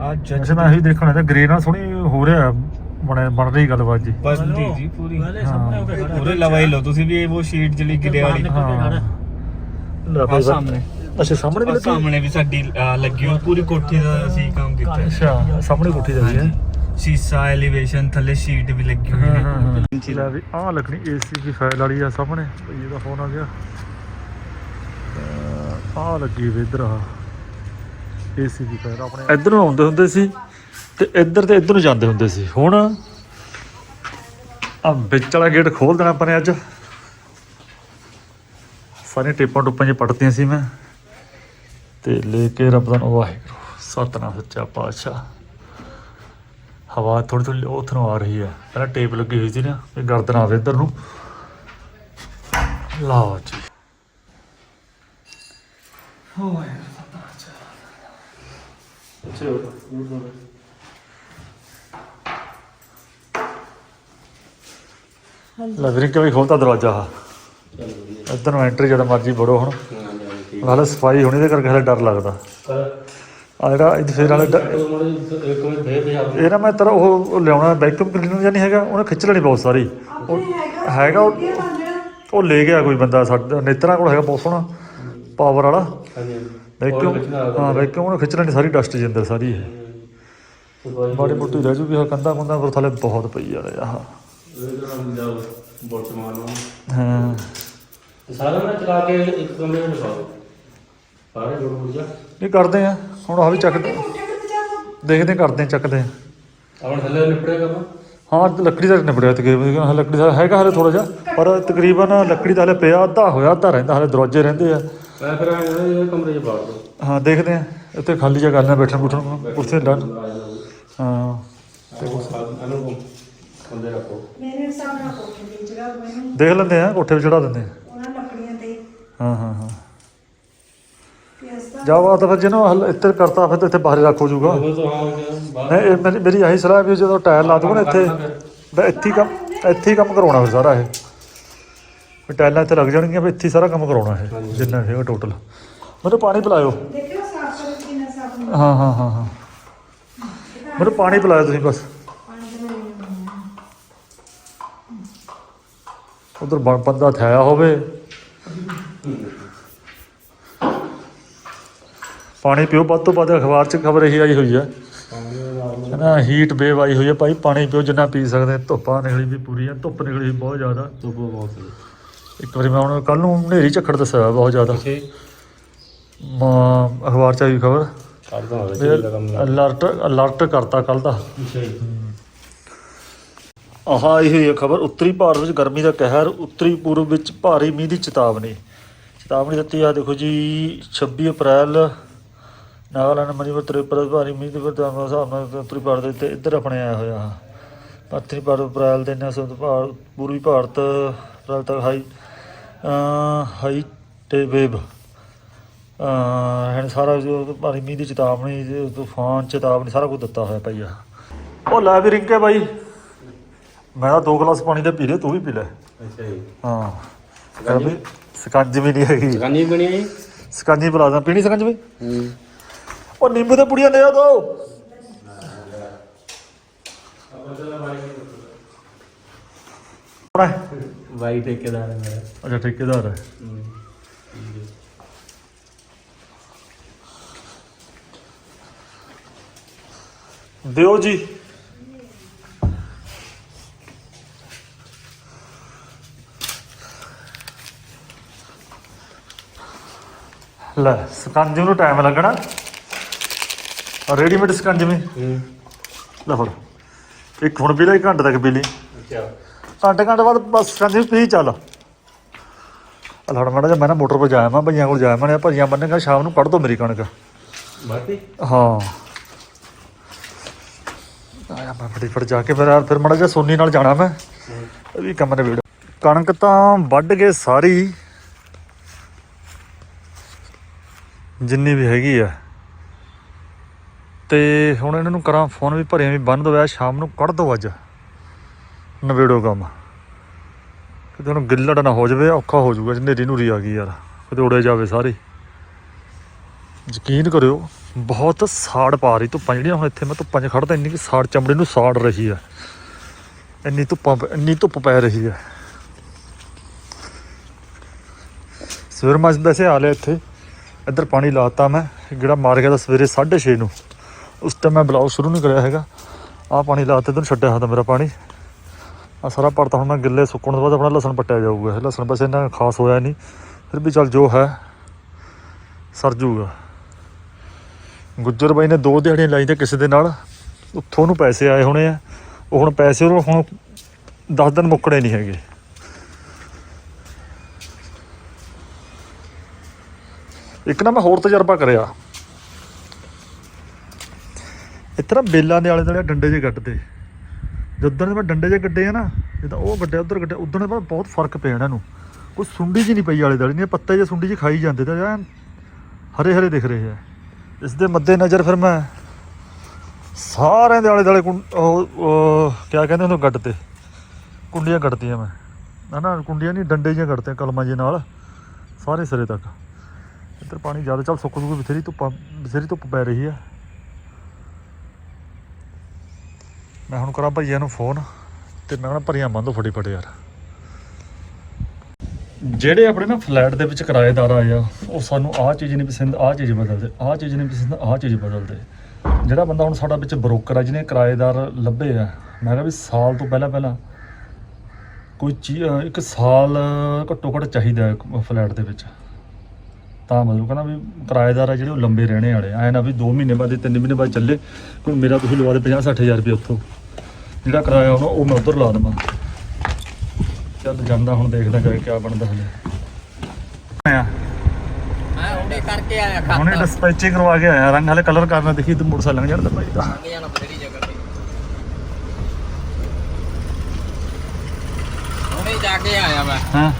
ਆ ਵੈਸੇ ਮੈਂ ਇਹੀ ਦੇਖਣਾ ਤਾਂ ਗ੍ਰੇ ਨਾਲ ਸੋਹਣੀ ਹੋ ਰਿਹਾ ਬਣ ਬਣ ਰਹੀ ਗੱਲਬਾਤ ਜੀ। ਬਸ ਜੀ ਜੀ ਪੂਰੀ। ਸਾਹਮਣੇ ਹੋ। ਕੇ ਖੜਾ ਪੂਰੇ ਲਵਾਈ ਲਓ। ਤੁਸੀਂ ਵੀ ਇਹ ਉਹ ਸ਼ੀਟ ਜਿਹੜੀ ਗਿਲੇ ਵਾਲੀ। ਹਾਂ। ਲੈ ਭਾਈ ਸਾਹਮਣੇ। ਅੱਛਾ ਸਾਹਮਣੇ ਵੀ ਆਹ ਲੱਗੀ? ਸਾਹਮਣੇ ਵੀ ਸਾਡੀ ਆਹ, ਲੱਗੀ ਹੋਈ। ਪੂਰੀ ਕੋਠੀ ਦਾ ਅਸੀਂ ਕੰਮ ਕੀਤਾ ਹੈ। ਅੱਛਾ ਸਾਹਮਣੇ ਕੋਠੀ ਦਾ ਵੀ ਹੈ। ਸ਼ੀਸ਼ਾ ਐਲੀਵੇਸ਼ਨ ਥੱਲੇ ਸ਼ੀਟ ਵੀ ਲੱਗੀ ਹੋਈ ਹਾਂ ਹੈ। ਹਾਂ ਹਾਂ। ਲੈ ਵੀ ਆਹ ਲੱਗਣੀ ਏਸੀ ਦੀ ਫਾਈਲ ਵਾਲੀ ਆ ਸਾਹਮਣੇ। ਭਈ ਇਹਦਾ ਫੋਨ ਆ ਗਿਆ। ਆਹ ਲੱਗੀ ਵੀ ਇੱਧਰ ਆ ਏਸੀ ਦੀ ਫਾਈਲ ਆਪਣੇ ਇੱਧਰ ਨੂੰ ਆਉਂਦੇ ਹੁੰਦੇ ਸੀ ਤੇ ਇੱਧਰ ਤੇ ਇੱਧਰ ਨੂੰ ਜਾਂਦੇ ਹੁੰਦੇ ਸੀ। ਹੁਣ ਆ ਵਿੱਚ ਵਾਲਾ ਗੇਟ ਖੋਲ ਦੇਣਾ ਆਪਾਂ ਨੇ ਅੱਜ। ਸਾਰੇ ਟੇਪਾਂ ਟੁੱਪਾਂ ਜੇ ਪੜਤੀਆਂ ਸੀ ਮੈਂ। ਤੇ ਲੈ ਕੇ ਰੱਬ ਦਾ ਵਾਹਿਗੁਰੂ ਸਤਨਾਮ ਸੱਚਾ ਪਾਤਸ਼ਾਹ। ਹਵਾ ਥੋੜੀ ਥੋੜੀ ਉਥ ਆ ਰਹੀ ਹੈ। ਪਹਿਲਾਂ ਟੇਪ ਲੱਗੀ ਹੋਈ ਸੀ ਨਾ ਇਹ ਗਰਦਨ ਆਵੇ ਇੱਧਰ ਨੂੰ। ਲਓ ਜੀ। ਲੈ ਵੀਰੇ ਕਿਵੇਂ ਖੋਲਤਾ ਦਰਵਾਜ਼ਾ? ਆ ਇੱਧਰ ਨੂੰ ਐਂਟਰੀ ਜਦੋਂ ਮਰਜ਼ੀ ਵੜੋ ਹੁਣ। ਨਾਲੇ ਸਫ਼ਾਈ ਹੋਣੀ ਦੇ ਕਰਕੇ ਹਲੇ ਡਰ ਲੱਗਦਾ। ਆ ਜਿਹੜਾ ਇਹ ਫੇਰ ਵਾਲਾ ਡ- ਇਹ ਨਾ ਮੈਂ ਤੇਰਾ ਉਹ ਉਹ ਲਿਆਉਣਾ ਵੈਕਿਊਮ ਕਲੀਨਰ ਜਾਂ ਨਹੀਂ ਹੈਗਾ ਉਹਨੇ ਖਿੱਚ ਲੈਣੀ ਬਹੁਤ ਸਾਰੀ। ਉਹ ਹੈਗਾ ਉਹ ਉਹ ਲੈ ਗਿਆ ਕੋਈ ਬੰਦਾ ਸਾਡਾ ਨੇਤਰਾਂ ਕੋਲ ਹੈਗਾ ਬਹੁਤ ਸੋਹਣਾ ਪਾਵਰ ਵਾਲਾ। ਵੈਕਿਊਮ ਹਾਂ ਵੈਕਿਊਮ ਉਹਨੇ ਖਿੱਚ ਲੈਣੀ ਸਾਰੀ ਡਸਟ ਜੀ ਅੰਦਰ ਸਾਰੀ ਇਹ ਮਾੜੀ ਮੋਟੀ ਰਹਿ ਜੂਗੀ ਹਾਂ ਕੰਦਾ ਕੁੰਦਾ ਪਰ ਥੱਲੇ ਬਹੁਤ ਪਈ ਯਾਰ। ਆਹ ਹਾਂ। ਸਾਰਾ ਨਾ ਚਲਾ ਕੇ ਇੱਕ ਕਮਰੇ ਵਿੱਚ ਲਗਾਓ ਸਾਰੇ ਜੋੜ ਮੁੜ ਜਾ। ਇਹ ਕਰਦੇ ਆ। ਹੁਣ ਆ ਵੀ ਚੱਕ ਦੇਖਦੇ ਹਾਂ, ਕਰਦੇ ਆ, ਚੱਕਦੇ ਆ ਆਪਣ ਥੱਲੇ ਨਿਪੜੇਗਾ ਵਾ ਹਾਂ ਲੱਕੜੀ ਦਾ ਨਿਬੜਿਆ ਤਕਰੀਬਨ। ਹਾਂ ਲੱਕੜੀ ਦਾ ਹੈਗਾ ਹਲੇ ਥੋੜਾ ਜਿਹਾ ਪਰ ਤਕਰੀਬਨ ਲੱਕੜੀ ਦਾ ਹਲੇ ਪਿਆ ਅੱਧਾ ਹੋਇਆ ਅੱਧਾ ਰਹਿੰਦਾ ਹਲੇ ਦਰਵਾਜ਼ੇ ਰਹਿੰਦੇ ਆ। ਮੈਂ ਫਿਰ ਇਹ ਕਮਰੇ 'ਚ ਬਾੜ ਦੋ ਹਾਂ ਦੇਖਦੇ ਆ ਇੱਥੇ ਖਾਲੀ ਜਗ੍ਹਾ ਕਰਨਾ ਬੈਠਣ ਬੁੱਠਣ ਨੂੰ। ਕੁਰਸੀ ਡਨ। ਹਾਂ ਇਹਨੂੰ ਕੰਦੇ ਰੱਖੋ। ਮੇਰੇ ਹਿਸਾਬ ਨਾਲ ਕੋਠੇ ਦੀ ਜਗ੍ਹਾ ਮੈਨੂੰ ਦੇਖ ਲੈਂਦੇ ਆ ਕੋਠੇ 'ਤੇ ਚੜਾ ਦਿੰਦੇ ਆ ਉਹਨਾਂ ਲੱਕੜੀਆਂ ਤੇ। ਹਾਂ ਹਾਂ ਹਾਂ। ਜਾਵਾ ਤਾਂ ਫਿਰ ਜਿਹਨੂੰ ਹਲ ਇੱਧਰ ਕਰਤਾ ਫਿਰ ਤਾਂ ਇੱਥੇ ਬਾਹਰ ਰੱਖ ਹੋ ਜਾਊਗਾ। ਉਹ ਤਾਂ ਹਾਂ ਬਾਹਰ ਨਹੀਂ ਇਹ ਮੇਰੀ ਮੇਰੀ ਆਹੀ ਸਲਾਹ ਵੀ ਜਦੋਂ ਟਾਇਰ ਲਾ ਦੂਗਾ ਨਾ ਇੱਥੇ ਬਈ ਇੱਥੇ ਹੀ ਕੰਮ ਇੱਥੇ ਹੀ ਕੰਮ ਕਰਾਉਣਾ ਫਿਰ ਸਾਰਾ ਇਹ। ਵੀ ਟਾਇਲਾਂ ਇੱਥੇ ਲੱਗ ਜਾਣਗੀਆਂ ਵੀ ਇੱਥੇ ਹੀ ਸਾਰਾ ਕੰਮ ਕਰਾਉਣਾ ਇਹ ਜਿੰਨਾ ਹੈਗਾ ਟੋਟਲ ਮੈਨੂੰ ਪਾਣੀ ਪਿਲਾਇਓ। ਦੇਖਿਓ ਸਾਫ਼ ਕਰੋ ਕਿੰਨਾ ਸਾਫ਼ ਹੁੰਦਾ। ਹਾਂ ਹਾਂ ਹਾਂ ਹਾਂ। ਮੈਨੂੰ ਪਾਣੀ ਪਿਲਾਇਓ ਤੁਸੀਂ ਬਸ। ਉਧਰ ਬੰਦਾ ਥਾਇਆ ਹੋਵੇ। ਪਾਣੀ ਪੀਓ ਵੱਧ ਤੋਂ ਵੱਧ ਅਖਬਾਰ 'ਚ ਖਬਰ ਇਹੀ ਆਈ ਹੋਈ ਹੈ ਕਹਿੰਦਾ ਹੀਟ ਵੇਵ ਆਈ ਹੋਈ ਹੈ ਭਾਈ ਪਾਣੀ ਪੀਓ ਜਿੰਨਾ ਪੀ ਸਕਦੇ ਧੁੱਪਾਂ ਨਿਕਲੀ ਵੀ ਪੂਰੀ ਹੈ ਧੁੱਪ ਨਿਕਲੀ ਬਹੁਤ ਜ਼ਿਆਦਾ। ਧੁੱਪ ਬਹੁਤ ਹੈ ਇੱਕ ਵਾਰੀ ਮੈਂ ਹੁਣ ਕੱਲ ਨੂੰ ਹਨੇਰੀ ਝੱਖੜ ਦੱਸਿਆ ਬਹੁਤ ਜ਼ਿਆਦਾ। ਕਿਸੇ ਮ- ਅਖਬਾਰ 'ਚ ਆਈ ਖਬਰ। ਕਰਦਾ ਹੋਵੇ ਚੱਲ ਦਾ ਕੰਮ ਅਲਰਟ ਅਲਰਟ ਕਰਤਾ ਕੱਲ ਦਾ। ਅੱਛਾ ਜੀ। ਆਹ ਆਈ ਹੋਈ ਹੈ ਖਬਰ ਉੱਤਰੀ ਭਾਰਤ ਵਿੱਚ ਗਰਮੀ ਦਾ ਕਹਿਰ ਉੱਤਰੀ ਪੂਰਬ ਵਿੱਚ ਭਾਰੀ ਮੀਂਹ ਦੀ ਚੇਤਾਵਨੀ। ਚੇਤਾਵਨੀ ਦਿੱਤੀ ਆ ਦੇਖੋ ਜੀ 26 ਅਪ੍ਰੈਲ ਨਾਗਾਲੈਂਡ ਮਨੀਪੁਰ ਤ੍ਰਿਪੁਰਾ ਭਾਰੀ ਮੀਂਹ ਦੀ ਹਿਸਾਬ ਨਾਲ ਉੱਤਰੀ ਭਾਰਤ ਦੇ ਤੇ ਇੱਧਰ ਆਪਣੇ ਆਇਆ ਹੋਇਆ ਉੱਤਰੀ ਭਾਰਤ ਅਪ੍ਰੈਲ ਦੇ ਨਾਲ ਸੰਤ ਭਾਰਤ ਪੂਰਬੀ ਭਾਰਤ ਅਪ੍ਰੈਲ ਤੱਕ ਹਾਈ ਹਾਈ ਤੇ ਵੇਵ ਅਹ ਸਾਰਾ ਜੋ ਭਾਰੀ ਮੀਂਹ ਦੀ ਚੇਤਾਵਨੀ ਤੂਫਾਨ ਚੇਤਾਵਨੀ ਸਾਰਾ ਕੁਝ ਦਿੱਤਾ ਹੋਇਆ ਪਈ ਆ। ਉਹ ਲੈ ਵੀ ਰਿੰਕੇ ਬਾਈ। ਮੈਂ ਤਾਂ ਦੋ ਗਲਾਸ ਪਾਣੀ ਦੇ ਪੀ ਲਏ ਤੂੰ ਵੀ ਪੀ ਲੈ। ਅੱਛਾ ਜੀ। ਹਾਂ। ਕਹਿੰਦੇ ਸਕੰਜ ਵੀ ਨਹੀਂ ਹੈਗੀ। ਗਾਨੀ ਬਣੀ ਹੈ ਸਕੰਜੀ ਪਿਲਾ ਦਾਂ। ਪੀਣੀ ਸਕੰਜ ਵੀ ਹੂੰ। ਉਹ ਨਿੰਬੂ ਦੇ ਪੁੜੀਆਂ ਲੈ ਆ ਦੋ। ਆਪਣਾ ਹੈ? ਵਾਈ ਠੇਕੇਦਾਰ ਹੈ ਮੇਰਾ। ਅੱਛਾ ਠੇਕੇਦਾਰ ਹੈ। ਦਿਓ ਜੀ। ਲੈ ਸਕੰਜ ਨੂੰ ਟਾਈਮ ਲੱਗਣਾ। ਰੈਡੀਮੇਡ ਸਕੰਜ ਵੀ। ਹੂੰ। ਲੈ ਫੜ। ਇੱਕ ਹੁਣ ਪੀ ਲੈ ਇੱਕ ਘੰਟੇ ਤੱਕ ਪੀ ਲਈ ਅੱਛਾ। ਘੰਟੇ ਘੰਟੇ ਬਾਅਦ ਬਸ ਕਹਿੰਦੇ ਪੀ ਚੱਲ। ਲੜ ਮਾੜਾ ਮੈਂ ਨਾ ਮੋਟਰ 'ਤੇ ਜਾਇਆ ਮੈਂ ਭਈਆਂ ਕੋਲ ਜਾਇਆ ਮੈਂ ਭਈਆਂ ਬੰਨੇਗਾ ਸ਼ਾਮ ਨੂੰ ਕੱਢ ਦੋ ਮੇਰੀ ਕਣਕ। ਬਾਤੀ ਹਾਂ। ਆਇਆ ਮੈਂ ਫਟਾਫਟ ਜਾ ਕੇ ਫਿਰ ਫਿਰ ਮਾੜਾ ਜਿਹਾ ਸੋਨੀ ਨਾਲ ਜਾਣਾ ਮੈਂ। ਇਹ ਵੀ ਕੰਮ ਨੇ ਵੀੜ ਕਣਕ ਤਾਂ ਵੱਢ ਕੇ ਸਾਰੀ। ਜਿੰਨੀ ਵੀ ਹੈਗੀ ਆ। ਤੇ ਹੁਣ ਇਹਨਾਂ ਨੂੰ ਕਰਾਂ ਫੋਨ ਵੀ ਭਰਿਆ ਵੀ ਬੰਨ ਦੋ ਆ ਸ਼ਾਮ ਨੂੰ ਕੱਢ ਦੋ ਅੱਜ। ਨਵੇੜੋ ਕੰਮ। ਕਿਤੇ ਹੁਣ ਗਿੱਲੜ ਨਾ ਹੋ ਜਾਵੇ, ਔਖਾ ਹੋ ਜਾਊਗਾ ਜੇ ਨੂਰੀ ਆ ਗਈ ਯਾਰ। ਕਿਤੇ ਉੜੇ ਜਾਵੇ ਸਾਰੀ। ਯਕੀਨ ਕਰਿਓ, ਬਹੁਤ ਸਾੜ ਪਾ ਰਹੀ ਧੁੱਪਾਂ ਜਿਹੜੀਆਂ ਹੁਣ ਇੱਥੇ। ਮੈਂ ਧੁੱਪਾਂ 'ਚ ਖੜਦਾ ਇੰਨੀ ਕਿ ਸਾੜ ਚਮੜੇ ਨੂੰ ਸਾੜ ਰਹੀ ਹੈ ਇੰਨੀ ਧੁੱਪਾਂ ਪ- ਇੰਨੀ ਧੁੱਪ ਪੈ ਰਹੀ ਹੈ ਸਵੇਰ ਮੈਂ ਵੈਸੇ ਆ ਲਿਆ ਇੱਥੇ। ਇੱਧਰ ਪਾਣੀ ਲਾਤਾ ਮੈਂ ਜਿਹੜਾ ਮਾਰ ਗਿਆ ਤਾਂ ਸਵੇਰੇ 6:30 ਨੂੰ। ਉਸ ਟਾਈਮ ਮੈਂ ਬਲੌਗ ਸ਼ੁਰੂ ਨਹੀਂ ਕਰਿਆ ਹੈਗਾ। ਆਹ ਪਾਣੀ ਲਾਤੇ, ਇੱਧਰ ਛੱਡਿਆ ਹੁੰਦਾ ਮੇਰਾ ਪਾਣੀ। ਆ ਸਾਰਾ ਪੜਤਾ ਹੁਣ ਮੈਂ ਗਿੱਲੇ ਸੁੱਕਣ ਤੋਂ ਬਾਅਦ ਆਪਣਾ ਲਸਣ ਪੱਟਿਆ ਜਾਊਗਾ। ਲਸਣ ਬਸ ਇੰਨਾ ਖਾਸ ਹੋਇਆ ਨਹੀਂ। ਫਿਰ ਵੀ ਚੱਲ ਜੋ ਹੈ, ਸਰ ਜੂਗਾ। ਗੁੱਜਰ ਬਾਈ ਨੇ ਦੋ ਦਿਹਾੜੀਆਂ ਲਾਈ ਤੇ ਕਿਸੇ ਦੇ ਨਾਲ, ਉੱਥੋਂ ਨੂੰ ਪੈਸੇ ਆਏ ਹੋਣੇ ਆ। ਉਹ ਹੁਣ ਪੈਸੇ ਉਹ ਹੁਣ 10 ਦਿਨ ਮੁੱਕਣੇ ਨਹੀਂ ਹੈਗੇ। ਇੱਕ ਨਾ ਮੈਂ ਹੋਰ ਤਜਰਬਾ ਕਰਿਆ। ਇਤਨਾ ਬੇਲਾਂ ਦੇ ਆਲੇ ਦੁਆਲੇ ਡੰਡੇ ਜੇ ਗੱਡਦੇ। ਜਦੋਂ ਦੇ ਮੈਂ ਡੰਡੇ ਜੇ ਗੱਡੇ ਆ ਨਾ ਜਿੱਦਾਂ ਉਹ ਗੱਡੇ ਉਧਰ ਗੱਡੇ ਉਦੋਂ ਦੇ ਬਾਅਦ ਬਹੁਤ ਫ਼ਰਕ ਪਿਆ ਇਹਨਾਂ ਨੂੰ। ਕੋਈ ਸੁੰਡੀ ਜੀ ਨਹੀਂ ਪਈ ਆਲੇ ਦੁਆਲੇ ਨਹੀਂ ਪੱਤੇ ਜੇ ਸੁੰਡੀ ਜੀ ਖਾਈ ਜਾਂਦੇ ਤਾਂ ਐਨ ਹਰੇ ਹਰੇ ਦਿਖ ਰਹੇ ਆ। ਇਸ ਦੇ ਮੱਦੇ ਨਜ਼ਰ ਫਿਰ ਮੈਂ ਸਾਰਿਆਂ ਦੇ ਆਲੇ ਦੁਆਲੇ ਉਹ ਉਹ, ਕਿਆ ਕਹਿੰਦੇ ਉਹਨੂੰ ਗੱਡ ਤੇ? ਕੁੰਡੀਆਂ ਕੱਢਤੀਆਂ ਮੈਂ। ਹਨਾ ਕੁੰਡੀਆਂ ਨਹੀਂ, ਡੰਡੇ ਜਿਹੀਆਂ ਕੱਟਦੇ ਕਲਮਾਂ ਜੇ ਨਾਲ, ਸਾਰੇ ਸਿਰੇ ਤੱਕ। ਇੱਧਰ ਪਾਣੀ ਜ਼ਿਆਦਾ, ਚੱਲ ਸੁੱਕ ਸੁੱਕ ਬਥੇਰੀ ਧੁੱਪਾਂ, ਬਥੇਰੀ ਧੁੱਪ ਪੈ ਰਹੀ ਆ। ਮੈਂ ਹੁਣ ਕਰਾਂ ਭਈਆ ਨੂੰ ਫੋਨ ਤੇ ਮੈਂ ਕਹਾਂ ਭਰੀਆਂ ਬੰਦੋ ਫਟਾਫਟ ਯਾਰ। ਜਿਹੜੇ ਆਪਣੇ ਨਾ ਫਲੈਟ ਦੇ ਵਿੱਚ ਕਿਰਾਏਦਾਰ ਆਏ ਆ, ਉਹ ਸਾਨੂੰ ਆਹ ਚੀਜ਼ ਨਹੀਂ ਪਸੰਦ, ਆਹ ਚੀਜ਼ ਬਦਲਦੇ, ਆਹ ਚੀਜ਼ ਨਹੀਂ ਪਸੰਦ, ਆਹ ਚੀਜ਼ ਬਦਲਦੇ। ਜਿਹੜਾ ਬੰਦਾ ਹੁਣ ਸਾਡਾ ਵਿੱਚ ਬਰੋਕਰ ਆ, ਜਿਹਨੇ ਕਿਰਾਏਦਾਰ ਲੱਭੇ ਆ, ਮੈਂ ਕਿਹਾ ਵੀ ਸਾਲ ਤੋਂ ਪਹਿਲਾਂ ਪਹਿਲਾਂ ਕੋਈ ਚੀ ਇੱਕ ਸਾਲ ਘੱਟੋ ਘੱਟ ਚਾਹੀਦਾ ਫਲੈਟ ਦੇ ਵਿੱਚ। ਤਾਂ ਮਤਲਬ ਕਹਿੰਦਾ ਵੀ ਕਿਰਾਏਦਾਰ ਆ ਜਿਹੜੇ ਉਹ ਲੰਬੇ ਰਹਿਣੇ ਵਾਲੇ ਐ ਨਾ ਵੀ 2 ਮਹੀਨੇ ਬਾਅਦ 3 ਮਹੀਨੇ ਬਾਅਦ ਚੱਲੇ ਕੋਈ ਮੇਰਾ ਤੁਸੀਂ ਲਵਾ ਦੇ 50 60000 ਰੁਪਏ ਉੱਥੋਂ। ਜਿਹੜਾ ਕਿਰਾਇਆ ਹੋਣਾ ਉਹ ਮੈਂ ਉਧਰ ਲਾ ਦੇਵਾਂ। ਚੱਲ ਜਾਂਦਾ ਹੁਣ ਦੇਖਦਾ ਜਾ ਕੇ ਬਣਦਾ ਹਲੇ। ਆਇਆ। ਮੈਂ ਉਹਨੇ ਕਰਕੇ ਆਇਆ ਹੁਣੇ ਖਾਤਾ ਡਿਸਪੈਚਿੰਗ ਕਰਵਾ ਕੇ ਆਇਆ। ਰੰਗ ਹਲੇ ਕਲਰ ਕਰਨਾ ਦੇਖੀ ਤੂੰ ਮੋਟਰਸਾਈਕਲ ਲੰਘ ਜਾਂਦਾ ਭਾਈ ਦਾ। ਅੱਗੇ ਜਾਣਾ ਬਥੇਰੀ ਜਗ੍ਹਾ ਤੇ। ਉਹਨੇ ਜਾ ਕੇ ਆਇਆ ਮੈਂ। ਹਾਂ।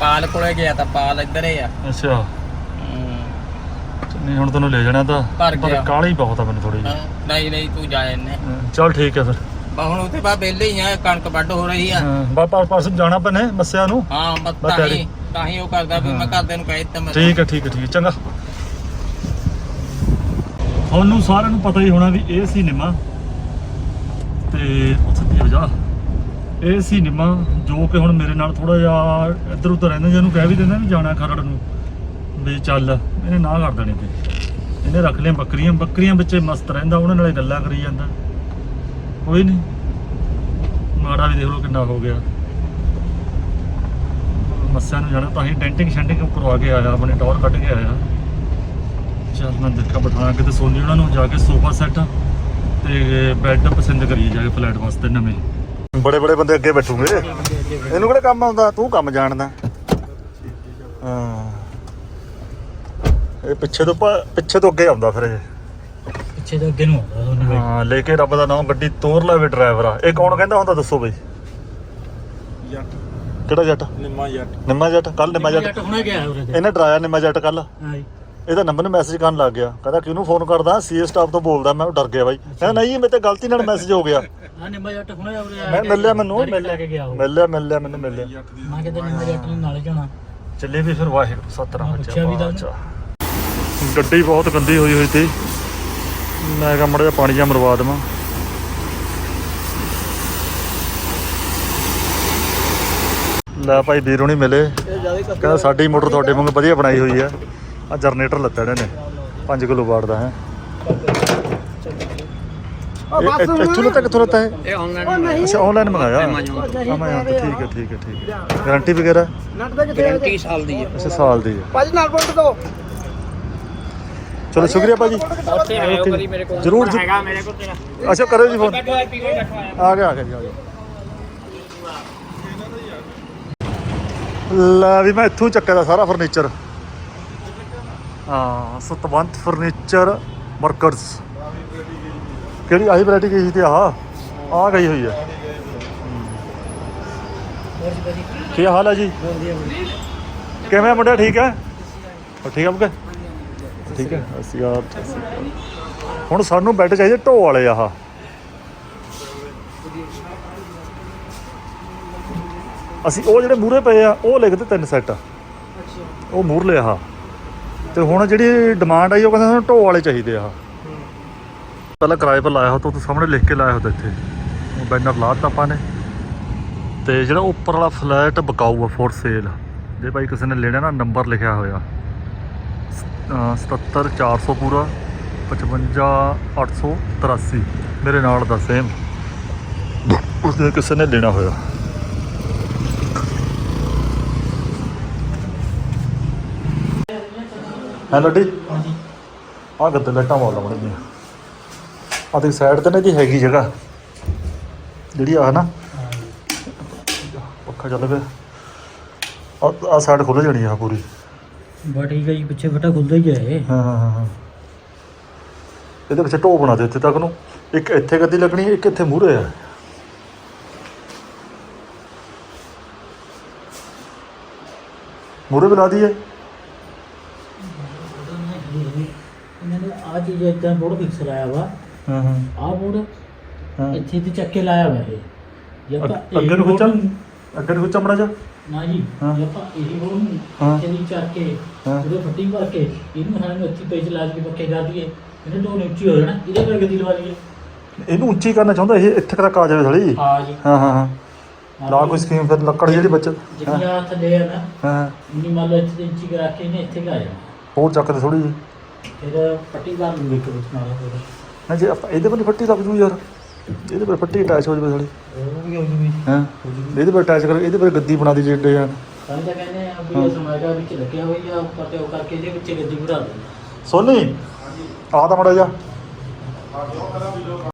ਪਾਲ ਕੋਲੇ ਗਿਆ ਤਾਂ ਪਾਲ ਇੱਧਰ ਹੀ ਆ। ਅੱਛਾ। ਨਹੀਂ ਹੁਣ ਤੈਨੂੰ ਲੈ ਜਾਣਾ ਤਾਂ। ਭਰ ਪਰ ਗਿਆ। ਕਾਹਲੀ ਬਹੁਤ ਆ ਮੈਨੂੰ ਥੋੜੀ ਹਾਂ, ਨਹੀਂ ਨਹੀਂ ਤੂੰ ਜਾ ਇੰਨੇ। ਚੱਲ ਠੀਕ ਹੈ ਫਿਰ। ਬਾ ਹੁਣ ਉੱਥੇ ਬਾ ਵਿਹਲੇ ਹੀ ਆ ਕਣਕ ਵੱਢ ਹੋ ਰਹੀ ਆ। ਹਾਂ ਬਾ ਪਰ ਪਰਸੋਂ ਜਾਣਾ ਪੈਣੇ ਮੱਸਿਆ ਨੂੰ। ਹਾਂ ਬਸ ਬਸ ਤਾਂ। ਹੀ ਤਾਂ ਹੀ ਉਹ ਕਰਦਾ ਵੀ ਮੈਂ ਘਰਦਿਆਂ ਨੂੰ ਕਹਿ ਦਿੱਤਾ ਮੈਂ ਠੀਕ ਹੈ ਠੀਕ ਹੈ ਠੀਕ ਹੈ ਚੰਗਾ। ਤੁਹਾਨੂੰ ਸਾਰਿਆਂ ਨੂੰ ਪਤਾ ਹੀ ਹੋਣਾ ਵੀ ਇਹ ਸੀ ਨਿਮਾ ਤੇ ਉੱਥੇ ਦੀ ਜਾ। ਇਹ ਸੀ ਨਿਮਾ ਜੋ ਕਿ ਹੁਣ ਮੇਰੇ ਨਾਲ ਥੋੜਾ ਜਿਹਾ ਇੱਧਰ ਉੱਧਰ ਰਹਿੰਦਾ ਜਿਹਨੂੰ ਕਹਿ ਵੀ ਦਿੰਦਾ ਵੀ ਜਾਣਾ ਖਰੜ ਨੂੰ। ਵੀ ਚੱਲ। ਇਹਨੇ ਨਾ ਕਰ ਦੇਣੀ ਤੇ। ਇਹਨੇ ਰੱਖ ਲਿਆ ਬੱਕਰੀਆਂ ਬੱਕਰੀਆਂ ਵਿੱਚ ਮਸਤ ਰਹਿੰਦਾ, ਉਹਨਾਂ ਨਾਲ ਗੱਲਾਂ ਕਰੀ ਜਾਂਦਾ। ਕੋਈ ਨਹੀਂ ਮਾੜਾ ਵੀ ਦੇਖ ਲਓ ਕਿੰਨਾ ਹੋ ਗਿਆ। ਮੱਸਿਆ ਨੂੰ ਜਾਣਾ, ਤਾਂ ਹੀ ਡੈਂਟਿੰਗ ਸ਼ੈਂਟਿੰਗ ਕਰਵਾ ਕੇ ਆਇਆ, ਆਪਣੇ ਟੌਰ ਕੱਢ ਕੇ ਆਇਆ। ਚੱਲ ਮੈਂ ਦੇਖਾ ਬਿਠਾਣਾ ਕਿਤੇ ਸੋਨੀ ਉਹਨਾਂ ਨੂੰ ਜਾ ਕੇ ਸੋਫਾ ਸੈੱਟ ਤੇ ਬੈੱਡ ਪਸੰਦ ਕਰੀਏ ਜਾ ਕੇ ਫਲੈਟ ਵਾਸਤੇ ਨਵੇਂ। ਬੜੇ ਬੜੇ ਬੰਦੇ ਅੱਗੇ ਬੈਠੂਗੇ। ਇਹਨੂੰ ਕਿਹੜਾ ਕੰਮ ਆਉਂਦਾ? ਤੂੰ ਕੰਮ ਜਾਣਦਾ। ਹਾਂ। ਇਹ ਪਿੱਛੇ ਤੋਂ ਪਿੱਛੇ ਤੋਂ ਅੱਗੇ ਆਉਂਦਾ ਫਿਰ ਇਹ। ਪਿੱਛੇ ਤੋਂ ਅੱਗੇ ਨੂੰ ਆਉਂਦਾ ਉਹਨੇ ਹਾਂ ਲੈ ਕੇ ਰੱਬ ਦਾ ਨਾਮ ਗੱਡੀ ਤੋਰ ਲਵੇ ਡਰਾਈਵਰ ਆ। ਇਹ ਕੌਣ ਕਹਿੰਦਾ ਹੁੰਦਾ ਦੱਸੋ ਬਈ? ਜੱਟ। ਕਿਹੜਾ ਜੱਟ? ਨਿੰਮਾ ਜੱਟ। ਨਿੰਮਾ ਜੱਟ ਕੱਲ ਨਿੰਮਾ ਜੱਟ। ਜੱਟ ਹੁਣੇ ਗਿਆ ਉਰੇ ਤੇ। ਇਹਨੇ ਡਰਾਇਆ ਨਿੰਮਾ ਜੱਟ ਕੱਲ ਹਾਂ ਜੀ ਇਹਦਾ ਨੰਬਰ ਨੂੰ ਮੈਸੇਜ ਕਰਨ ਲੱਗ ਗਿਆ। ਕਹਿੰਦਾ ਕਿਹਨੂੰ ਫੋਨ ਕਰਦਾ? ਸੀਏ ਸਟਾਫ ਤੋਂ ਬੋਲਦਾ। ਮੈਂ ਉਹ ਡਰ ਗਿਆ ਬਾਈ। ਕਹਿੰਦਾ ਨਹੀਂ ਮੇਰੇ ਤੇ ਗਲਤੀ ਨਾਲ ਮੈਸੇਜ ਹੋ ਗਿਆ। ਆ ਨਿੰਬਾ ਜੱਟ ਹੁਣੇ ਉਰੇ ਆ ਮੈਂ ਕੇ ਮਿਲ ਲਿਆ ਮੈਨੂੰ ਗਾੜੀ ਮਿਲ ਲੈ ਕੇ ਗਿਆ ਉਹ। ਮਿਲ ਲਿਆ ਮਿਲ ਲਿਆ ਮੈਨੂੰ ਮਿਲ ਲਿਆ ਮੈਂ ਕਿਤੇ ਨਿੰਬਾ ਜੱਟ ਨੂੰ ਨਾਲ ਜਾਣਾ। ਚੱਲੇ ਵੀ ਫਿਰ ਵਾਹਿਗੁਰੂ ਸਤਨਾਮ। ਹਾਂ, ਪੁੱਛਿਆ ਵੀ ਤਾਂ। ਉਹਨੇ। ਗੱਡੀ ਬਹੁਤ ਗੰਦੀ ਹੋਈ ਹੋਈ ਤੀ ਮੈਂ ਕਿਹਾ ਮੜਾ ਪਾਣੀ ਜਾਂ ਮਰਵਾ ਦੇਵਾਂ। ਲੈ ਭਾਈ ਵੀਰੋਂ ਨਹੀਂ ਮਿਲੇ। ਕਹਿੰਦਾ ਸਾਡੀ ਮੋਟਰ ਤੁਹਾਡੇ ਵਾਂਗ ਵਧੀਆ ਬਣਾਈ ਹੋਈ ਆ। ਆ ਜਨਰੇਟਰ ਲੱਤਾ ਇਹਨਾਂ। ਨੇ 5 ਕਿਲੋ ਵਾਟ ਦਾ ਹੈ ਇਹ ਇੱਥੋਂ ਲੱਤਾ ਕਿੱਥੋਂ ਲੱਤਾ ਹੈ ਇਹ ਆਨਲਾਈਨ ਅੱਛਾ ਆਨਲਾਈਨ ਮੰਗਾਇਆ ਤੋਂ। ਠੀਕ ਹੈ ਠੀਕ ਹੈ ਠੀਕ ਹੈ। ਗਾਰੰਟੀ ਵਗੈਰਾ? ਗਾਰੰਟੀ ਸਾਲ ਦੀ ਹੈ। ਅੱਛਾ ਸਾਲ ਦੀ ਹੈ। ਭਾਜੀ ਨਾਲ ਬੋਲ ਦੋ। ਚਲੋ ਸ਼ੁਕਰੀਆ ਭਾਜੀ। ਉੱਥੇ ਆਇਓ. ਕਰੀ ਮੇਰੇ ਕੋਲ। ਜ਼ਰੂਰ ਜੀ। ਹੈਗਾ ਮੇਰੇ ਕੋਲ ਤੇਰਾ। ਅੱਛਾ ਕਰਿਓ ਜੀ ਫੋਨ ਬੈਠੋ ਹੈਪੀ ਕੋਈ ਬੈਠੋ ਆਇਆ ਆ ਗਿਆ ਆ ਗਿਆ ਜੀ ਆ ਗਿਆ। ਲੈ ਵੀ ਮੈਂ ਇੱਥੋਂ ਚੱਕਿਆ ਦਾ ਸਾਰਾ ਫਰਨੀਚਰ ਹਾਂ ਸਤਵੰਤ ਫਰਨੀਚਰ ਵਰਕਰਸ ਕਿਹੜੀ ਆਹੀ ਵੈਰਾਈਟੀ ਗਈ ਸੀ ਤੇ ਆਹ ਆ ਗਈ ਹੋਈ ਹੈ। ਕੀ ਹਾਲ ਹੈ ਜੀ? ਕਿਵੇਂ ਆ ਮੁੰਡਾ ਠੀਕ ਹੈ? ਠੀਕ ਹੈ ਮੁੰਡਾ? ਠੀਕ ਹੈ, ਅਸੀਂ ਆ ਹੁਣ ਸਾਨੂੰ ਬੈੱਡ ਚਾਹੀਦੇ ਢੋ ਵਾਲੇ ਆਹ। ਅਸੀਂ ਉਹ ਜਿਹੜੇ ਮੂਰੇ ਪਏ ਆ, ਉਹ ਲਿਖਦੇ ਤਿੰਨ ਸੈੱਟ ਉਹ ਮੂਰਲੇ ਆ ਤੇ ਹੁਣ ਜਿਹੜੀ ਡਿਮਾਂਡ ਆਈ, ਉਹ ਕਹਿੰਦੇ ਸਾਨੂੰ ਢੋ ਵਾਲੇ ਚਾਹੀਦੇ ਆ ਪਹਿਲਾਂ ਕਿਰਾਏ ਪਰ ਲਾਇਆ ਹੋ ਤਾਂ ਸਾਹਮਣੇ ਲਿਖ ਕੇ ਲਾਇਆ ਹੁੰਦਾ ਇੱਥੇ। ਉਹ ਬੈਨਰ ਲਾਤਾ ਆਪਾਂ ਨੇ। ਤੇ ਜਿਹੜਾ ਉੱਪਰ ਵਾਲਾ ਫਲੈਟ ਬਕਾਊ ਆ ਫੋਰ ਸੇਲ ਜੇ ਭਾਈ ਕਿਸੇ ਨੇ ਲੈਣਾ ਨਾ ਨੰਬਰ ਲਿਖਿਆ ਹੋਇਆ। 77400 ਪੂਰਾ 55883 ਮੇਰੇ ਨਾਲ ਦਾ ਸੇਮ ਉਸ ਦੇ ਕਿਸੇ ਨੇ ਲੈਣਾ ਹੋਇਆ। ਹੈ ਲੱਡੀ ਆ ਗੱਦੇ ਲੱਟਾਂ ਵਾਲਾ ਬਣ ਆ ਤੇ ਸਾਈਡ ਤੇ ਨਾ ਜੀ ਹੈਗੀ ਜਗ੍ਹਾ। ਜਿਹੜੀ ਆ ਨਾ ਪੱਖਾ ਚੱਲ ਪਿਆ। ਆ ਸਾਈਡ ਖੁੱਲ ਜਾਣੀ ਆ ਪੂਰੀ। ਬਾ ਠੀਕ ਹੈ ਜੀ ਪਿੱਛੇ ਫਟਾ ਖੁੱਲਦਾ ਹੀ ਹੈ ਹਾਂ ਹਾਂ ਹਾਂ ਹਾਂ। ਇਹਦੇ ਪਿੱਛੇ ਢੋ ਬਣਾ ਦੇ ਇੱਥੇ ਤੱਕ ਨੂੰ। ਇੱਕ ਇੱਥੇ ਗੱਦੀ ਲੱਗਣੀ ਇੱਕ ਇੱਥੇ ਮੂਹਰੇ ਆ। ਮੂਹਰੇ ਬਣਾ ਦਈਏ। ਇਹਨਾਂ ਨੇ ਆ ਚੀਜ਼ ਇਦਾਂ ਬੋਰਡ ਫਿਕਸ ਲਾਇਆ ਵਾ। ਹਾਂ ਹਾਂ। ਆ ਬੋਰਡ ਹਾਂ। ਇੱਥੇ ਤੇ ਚੱਕੇ ਲਾਇਆ ਵਾ ਇਹ। ਜੇ ਆਪਾਂ ਅੱਗ- ਨੂੰ ਇਹੀ ਖਿੱਚਾਂ। ਅੱਗੇ ਨੂੰ ਖਿੱਚਾਂ ਮੜਾ ਜਾ ਨਾ ਜੀ ਹਾਂ। ਜੇ ਆਪਾਂ ਇਹੀ ਬੋਰਡ ਨੂੰ ਹਾਂ। ਇੱਥੇ ਦੀ ਚੱਕ ਕੇ ਹਾਂ। ਉਹਦੇ ਫੱਟੀ ਭਰ ਕੇ ਇਹਨੂੰ ਸਾਨੂੰ ਇੱਥੇ ਪੇਜ ਲਾ ਕੇ ਪੱਕੇ ਕਰ ਦਈਏ। ਇਹਨੇ ਦੋ ਉੱਚੀ ਹੋ ਜਾਣਾ ਇਹਦੇ ਪਰ ਗੱਦੀ ਲਵਾ ਲਈਏ। ਇਹਨੂੰ ਉੱਚੀ ਕਰਨਾ ਚਾਹੁੰਦਾ ਇਹ ਇੱਥੇ ਤੱਕ ਆ ਜਾਵੇ ਥੜੀ ਹਾਂ ਜੀ। ਹਾਂ ਹਾਂ ਹਾਂ। ਲਾ ਕੋਈ ਸਕੀਮ ਫਿਰ ਲੱਕੜ ਜਿਹੜੀ ਬੱਚਤ ਹਾਂ ਜਿੰਨੀਆਂ ਥੱਲੇ ਆ ਨਾ ਹਾਂ। ਇੰਨੀ ਮੰਨ ਲਓ ਇੱਥੇ ਇੰਚੀ ਕਰਾ ਕੇ ਇਹਨੇ ਇੱਥੇ ਕੁ ਆ ਜਾਣਾ ਹੋਰ ਚੱਕਦੇ ਥੋੜੀ ਜਿਹੀ। ਫਿਰ ਪੱਟੀ ਭਰ ਲੂਗੇ ਇੱਕ ਵਿੱਚ ਨਾਲ। ਫਿਰ ਨਾ ਜੇ ਆਪਾਂ ਇਹਦੇ ਪਰ ਫੱਟੀ ਲੱਗ ਜੂ ਯਾਰ। ਇਹਦੇ ਪਰ ਫੱਟੀ ਅਟੈਚ ਹੋ ਜਾਵੇ ਉਹ ਵੀ ਹੋ ਜੂਗੀ। ਹਾਂ? ਇਹਦੇ ਪਰ ਅਟੈਚ ਕਰ ਇਹਦੇ ਪਰ ਗੱਦੀ ਬਣਾ ਦੀ ਜਿਹੜੇ ਆ ਤਾਂ ਤਾਂ ਕਹਿੰਦੇ ਆ ਵੀ ਇਹ ਸਮਾਜਾ ਵਿੱਚ ਲੱਗਿਆ ਹੋਈ ਆ ਉੱਪਰ ਤੇ ਉਹ ਕਰਕੇ ਇਹਦੇ ਵਿੱਚ ਗੱਦੀ ਭਰਾ ਦੇ ਸੋਨੀ? ਆ ਤਾਂ ਮੜਾ ਜਾ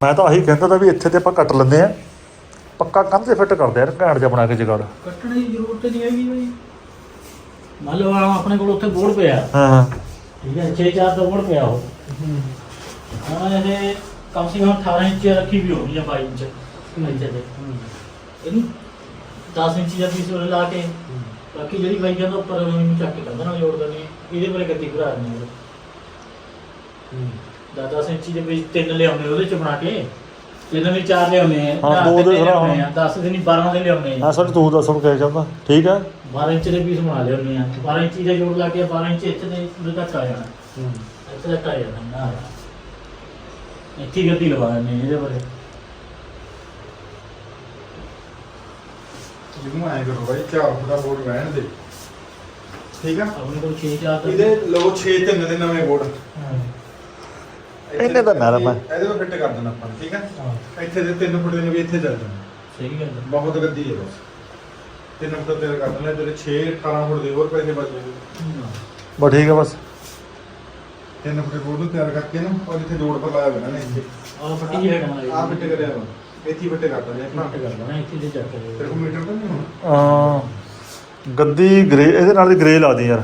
ਮੈਂ ਤਾਂ ਆਹੀ ਕਹਿੰਦਾ ਤਾਂ ਵੀ ਇੱਥੇ ਤੇ ਆਪਾਂ ਕੱਟ ਲੈਂਦੇ ਆ। ਪੱਕਾ ਕੰਧ ਤੇ ਫਿੱਟ ਕਰਦੇ ਆ ਘੈਂਟ ਜਿਹਾ ਬਣਾ ਕੇ ਜਗਾੜ। ਕੱਟਣ ਦੀ ਜ਼ਰੂਰਤ ਨਹੀਂ ਹੈਗੀ ਬਈ। ਮੰਨ ਲਓ ਆਹ ਆਪਣੇ ਕੋਲ ਉੱਥੇ ਬੋਰਡ ਪਿਆ। ਹਾਂ ਹਾਂ। ਠੀਕ ਹੈ 6-4 ਦਾ ਬੋਰਡ ਪਿਆ ਉਹ। ਹਾਂ। ਇਹ ਕਮ ਸੇ ਕਮ 18 ਇੰਚ ਰੱਖੀ ਵੀ ਹੋਣੀ ਆ 22 ਇੰਚ। ਇੱਥੇ ਤੇ ਇਹਨੂੰ 10 ਇੰਚ ਦਾ ਪੀਸ ਲਾ ਕੇ ਬਾਕੀ ਜਿਹੜੀ ਬਾਈ ਜਾਂਦਾ ਉੱਪਰ ਉਹਨੂੰ ਚੱਕ ਕੇ ਕੰਧਾਂ ਨਾਲ ਜੋੜ ਦੇਣੀ ਇਹਦੇ ਪਰ ਗੱਦੀ ਭਰਾ ਦੇਣੀ ਦਾ 10 ਇੰਚੀ ਦੇ ਵਿੱਚ ਤਿੰਨ ਲਿਆਉਣੇ ਉਹਦੇ ਚ ਬਣਾ ਕੇ। ਤਿੰਨ ਵੀ ਚਾਰ ਲਿਆਉਣੇ ਆ। ਹਾਂ, ਨਾ, ਦੋ ਦੇ ਲਿਆਉਣੇ ਆ। 10 ਦੇ ਨਹੀਂ 12 ਦੇ ਲਿਆਉਣੇ ਆ। ਹਾਂ ਸੋਨੀ ਤੂੰ ਦੱਸ ਹੁਣ ਕਹਿ ਚਾਹੁੰਦਾ ਠੀਕ ਹੈ 12 ਇੰਚ ਦੇ ਪੀਸ ਬਣਾ ਲਿਆਉਣੇ ਆ। 12 ਇੰਚੀ ਦਾ ਜੋੜ ਲਾ ਕੇ 12 ਇੰਚ ਇੱਥੇ ਦੇ ਉਰੇ ਤੱਕ ਆ ਜਾਣਾ। ਇੱਥੇ ਤੱਕ ਆ ਜਾਣਾ ਨਾ ਇੱਥੇ ਗੱਦੀ ਲਵਾ ਦਿੰਦੇ ਇਹਦੇ ਬਾਰੇ। ਜਿਹਨੂੰ ਐਂ ਕਰੋ ਬਾਈ ਚਾਰ ਫੁੱਟ ਦਾ ਬੋਰਡ ਰਹਿਣ ਦੇ। ਠੀਕ ਆ? ਆਪਣੇ ਕੋਲ 6 ਚਾਰ ਦਾ ਇਹਦੇ ਲਓ 6 ਤਿੰਨ ਦੇ ਨਵੇਂ ਬੋਰਡ ਹਾਂ। ਇਹਨੇ ਤਾਂ ਨਰਮ ਹੈ। ਇਹਦੇ ਵਿੱਚ ਫਿੱਟ ਕਰ ਦੇਣਾ ਆਪਾਂ ਨੇ, ਠੀਕ ਆ? ਹਾਂ, ਇੱਥੇ ਦੇ 3 ਫੁੱਟ ਦੇ ਨੇ ਵੀ ਇੱਥੇ ਚੱਲ ਜਾਣਾ। ਸਹੀ ਗੱਲ ਹੈ ਬਹੁਤ ਗੱਦੀ ਹੈ ਬਸ। 3 ਫੁੱਟ ਤਿਆਰ ਕਰ ਦੇਣਾ ਤੇਰੇ 6 18 ਫੁੱਟ ਦੇ ਹੋਰ ਪੈਸੇ ਬਚ ਜਾਣਗੇ ਬਸ ਠੀਕ ਹੈ ਬਸ। 3 ਫੁੱਟ ਬੋਰਡ ਨੂੰ ਤਿਆਰ ਕਰਕੇ ਨਾ ਔਰ ਇੱਥੇ ਜੋੜ ਪਰ ਲਾਇਆ ਹੋਇਆ ਨਾ ਇੱਥੇ ਆਹ ਫੱਟੀ ਬਣਾ ਆਹ ਫਿੱਟ ਕਰਿਆ ਵਾ ਇੱਥੇ ਹੀ ਫਿੱਟ ਕਰ ਦਿੰਦੇ ਆਪਾਂ ਫਿੱਟ ਕਰ ਦੇਣਾ ਇੱਥੇ ਦੇ ਚੱਕ ਤੇਰੇ ਕੋਲ ਮੀਟਰ ਤਾਂ ਨਹੀਂ ਹੋਣਾ? ਅਮ ਗੱਦੀ ਗ੍ਰੇ ਇਹਦੇ ਨਾਲ ਦੀ ਗ੍ਰੇ ਲਾ ਦੀ ਯਾਰ।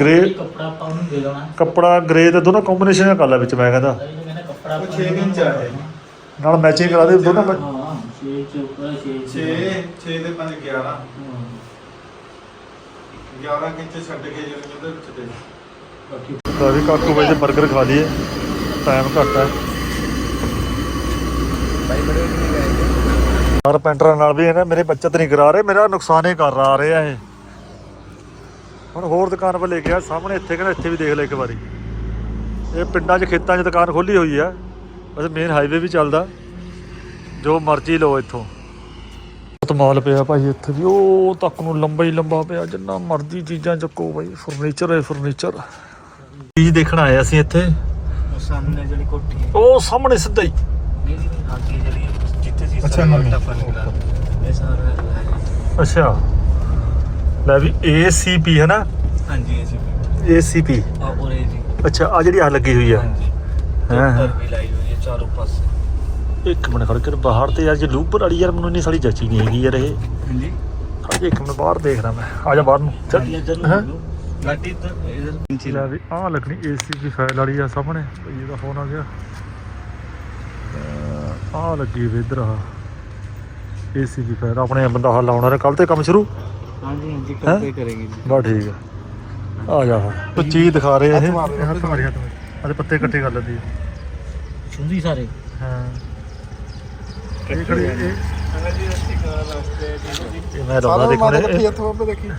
ਗ੍ਰੇ ਕੱਪੜਾ ਆਪਾਂ ਉਹਨੂੰ ਦੇ ਦੇਣਾ। ਕੱਪੜਾ ਗ੍ਰੇ ਤੇ ਦੋਨੋਂ ਕੰਬੀਨੇਸ਼ਨ ਕਰ ਲੈ ਵਿੱਚ ਮੈਂ ਕਹਿੰਦਾ। ਇਹਨੂੰ ਕਹਿੰਦਾ ਕੱਪੜਾ ਉਹ ਆਪਾਂ ਛੇ ਨੂੰ ਇੰਚ ਆ ਇਹ। ਨਾਲ ਮੈਚਿੰਗ ਕਰਾ ਦੇ ਦੋਨੋਂ ਮੈਂ- ਹਾਂ 6 ਚ ਉੱਪਰ 6 6 6 ਦੇ 5 11 ਹਾਂ। 11 ਇੰਚ ਛੱਡ ਕੇ ਜਿਹੜੇ ਉਹਦੇ ਵਿੱਚ ਤੇ। ਬਾਕੀ ਤਾਂ ਵੀ ਕਾਕੂ ਬਾਈ ਦੇ 버ਗਰ ਖਾ ਲਈਏ। ਟਾਈਮ ਘੱਟ ਹੈ। ਹਰ ਪੈਂਟਰਾਂ ਨਾਲ ਵੀ ਇਹਨੇ ਮੇਰੇ ਬੱਚਤ ਨਹੀਂ ਕਰਾ ਰਹੇ, ਮੇਰਾ ਨੁਕਸਾਨ ਹੀ ਕਰ ਰਾ ਰਹੇ ਆ ਇਹ। ਹੁਣ ਹੋਰ ਦੁਕਾਨ 'ਤੇ ਲੈ ਕੇ ਸਾਹਮਣੇ ਇੱਥੇ ਕਹਿੰਦਾ ਇੱਥੇ ਵੀ ਦੇਖ ਲੈ ਇੱਕ ਵਾਰੀ। ਇਹ ਪਿੰਡਾਂ 'ਚ ਖੇਤਾਂ 'ਚ ਦੁਕਾਨ ਖੋਲੀ ਹੋਈ ਆ ਵੈਸੇ ਮੇਨ ਹਾਈਵੇ ਵੀ ਚੱਲਦਾ, ਜੋ ਮਰਜ਼ੀ ਲਓ ਇੱਥੋਂ। ਬਹੁਤ ਮਾਲ ਪਿਆ ਭਾਈ ਇੱਥੇ ਵੀ, ਉਹ ਤੱਕ ਨੂੰ ਲੰਬਾ ਹੀ ਲੰਬਾ ਪਿਆ, ਜਿੰਨਾ ਮਰਜ਼ੀ ਚੀਜ਼ਾਂ ਚੱਕੋ ਭਾਈ ਫਰਨੀਚਰ ਹੈ ਫਰਨੀਚਰ ਚੀਜ਼ ਦੇਖਣ ਆਏ ਅਸੀਂ ਇੱਥੇ। ਉਹ ਸਾਹਮਣੇ ਜਿਹੜੀ ਕੋਠੀ ਹੈ। ਉਹ ਸਾਹਮਣੇ ਸਿੱਧਾ ਹੀ। ਨਹੀਂ ਜੀ ਅੱਗੇ ਜਿਹੜੀ ਜਿੱਥੇ ਸੀ ਅੱਛਾ, ਨਵੀਂ। ਇਹ ਸਾਰਾ ਹੈ। ਅੱਛਾ। ਲੈ ਵੀ ACP ਹੈ ਨਾ? ਹਾਂਜੀ ਜੀ ACP ਆ ਉਰੇ ਜੀ। ਅੱਛਾ ਆ ਜਿਹੜੀ ਆ ਲੱਗੀ ਹੋਈ ਆ। ਹਾਂਜੀ। ਹਾਂ, ਹਾਂ। ਉੱਪਰ ਵੀ ਲਾਈ ਹੋਈ ਹੈ ਚਾਰੋਂ ਪਾਸੇ। ਇੱਕ ਮਿੰਟ ਖੜ ਕੇ ਬਾਹਰ ਤੇ ਯਾਰ ਜੇ ਲੂਪਰ ਵਾਲੀ ਯਾਰ ਮੈਨੂੰ ਨਹੀਂ ਸਾਲੀ ਜੱਚੀ ਨਹੀਂ ਹੈਗੀ ਯਾਰ ਇਹ। ਹਾਂਜੀ। ਹਜੇ ਇੱਕ ਮਿੰਟ ਬਾਹਰ ਦੇਖਦਾ ਮੈਂ। ਆ ਜਾ ਬਾਹਰ ਨੂੰ। ਚੱਲ। ਹੈਂ? ਗਾਡੀ ਤਾਂ ਇਧਰ ਲੈ ਵੀ ਆ ਲੱਗਣੀ ACP ਫਾਈਲ ਵਾਲੀ ਆ ਸਾਹਮਣੇ। ਭਈ ਇਹਦਾ ਫੋਨ ਆ ਗਿਆ। ਆ ਲੱਗੀ ਵੀ ਇਧਰ ਆ ACP ਫਾਈਲ ਆਪਣੇ ਬੰਦਾ ਹਾਲ ਲਾਉਣਾ ਕੱਲ ਤੇ ਕੰਮ ਸ਼ੁਰੂ? ਹਾਂਜੀ ਹਾਂਜੀ ਹੈਂ? ਕਰਦੇ ਕਰਾਂਗੇ ਜੀ। ਬਾ ਠੀਕ ਆ। ਆ ਜਾ ਤੋ ਚੀਜ਼ ਦਿਖਾ ਰਹੇ ਇਹ? ਹੱਥ ਮਾਰੀ ਹੱਥ ਮਾਰੀ ਅਰੇ ਪੱਤੇ ਇਕੱਠੇ ਕਰ ਲੈਂਦੀ ਸੁੰਦੀ ਸਾਰੇ? ਹਾਂ। ਇਹ ਖੜੀ ਇਹ ਮੈਂ ਲਾਉਂਦਾ ਦੇਖੋ ਇਹ। ਇੱਥੇ ਬਾਬੇ ਦੇਖੀ।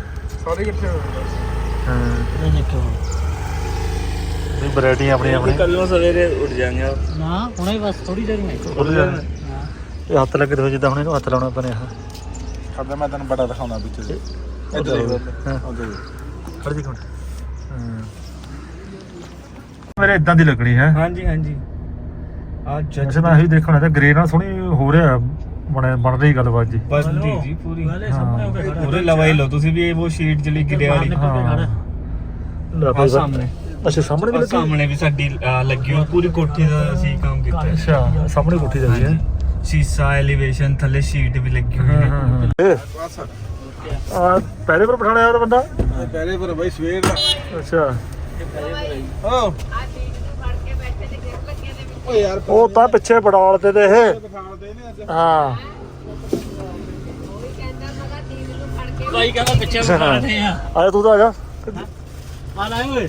ਸਾਰੇ ਇਕੱਠੇ ਹੋ ਗਏ ਹਾਂ। ਇਹ ਦੇਖੋ ਨਹੀਂ ਵੈਰਾਈਟੀਆਂ ਆਪਣੀਆਂ ਆਪਣੀਆਂ। ਕੱਲ ਨੂੰ ਸਵੇਰੇ ਉੱਠ ਜਾਾਂਗੇ ਨਾ ਹੁਣੇ ਬਸ ਥੋੜੀ ਦੇਰ में ਖੁੱਲ ਜਾਣ ਇਹ ਹੱਥ ਲੱਗੇ ਤੇ ਜਿੱਦਾਂ ਹੁਣ ਇਹਨੂੰ ਹੱਥ ਲਾਉਣਾ ਪੈਣਾ ਆ ਖੜਦਾ ਮੈਂ ਤੈਨੂੰ ਬੜਾ ਦਿਖਾਉਣਾ ਵਿੱਚ ਦੇ ਇੱਧਰ ਦੇਖ। ਉੱਧਰ। ਹਾਂ। ਉੱਧਰ ਦੇਖ। ਖੜ ਜੀ ਖੜ ਮੇਰੇ ਇਦਾਂ ਦੀ ਲੱਗਣੀ ਹੈ। ਹਾਂਜੀ ਹਾਂਜੀ। ਆ ਜੱਜ ਮੈਂ ਇਹੀ ਦੇਖਣਾ ਤਾਂ ਗ੍ਰੇ ਨਾਲ ਸੋਹਣੀ ਹੋ ਰਿਹਾ। ਬਣ ਬਣ ਰਹੀ ਗੱਲਬਾਤ ਜੀ ਬੰਦੀ ਜੀ ਪੂਰੀ पहले सामने होके खड़ा ਪੂਰੇ ਲਵਾਈ ਲਓ ਤੁਸੀਂ ਵੀ ਇਹ ਉਹ ਸ਼ੀਟ ਜਿਹੜੀ ਗਿਲੇ ਵਾਲੀ ਹਾਂ ਲੈ ਆ ਭਾਈ ਸਾਹਮਣੇ ਅੱਛਾ ਸਾਹਮਣੇ ਵੀ ਆਹ ਲੱਗੀ ਸਾਹਮਣੇ ਵੀ ਸਾਡੀ ਆਹ ਲੱਗੀ ਹੋਈ ਪੂਰੀ ਕੋਠੀ ਦਾ ਅਸੀਂ ਕੰਮ ਕੀਤਾ ਹੈ। ਅੱਛਾ ਸਾਹਮਣੇ ਕੋਠੀ ਦਾ ਵੀ ਹੈ ਸ਼ੀਸ਼ਾ ਐਲੀਵੇਸ਼ਨ ਥੱਲੇ ਸ਼ੀਟ ਵੀ ਲੱਗੀ ਹੋਈ ਹੈ ਇਹ ਬਸ ਆ ਪਹਿਲੇ ਪਰ ਪਠਾਣਾ ਆਇਆ ਤਾਂ ਬੰਦਾ ਇਹ ਪਹਿਲੇ ਪਰ ਬਾਈ ਸਵੇਰ ਦਾ ਅੱਛਾ ਓ ਓਏ ਉਹ ਤਾਂ ਪਿੱਛੇ ਪੜਾਲ ਤੇ ਤੇ ਇਹ। ਦਿਖਾਉਂਦੇ ਨੇ ਅੱਜ। ਹਾਂ। ਭਾਈ ਕਹਿੰਦਾ ਪਿੱਛੇ ਬਿਠਾਣੇ ਆਇਆ ਤੂੰ ਤਾਂ ਆ ਜਾ। ਆ ਲੈ ਓਏ।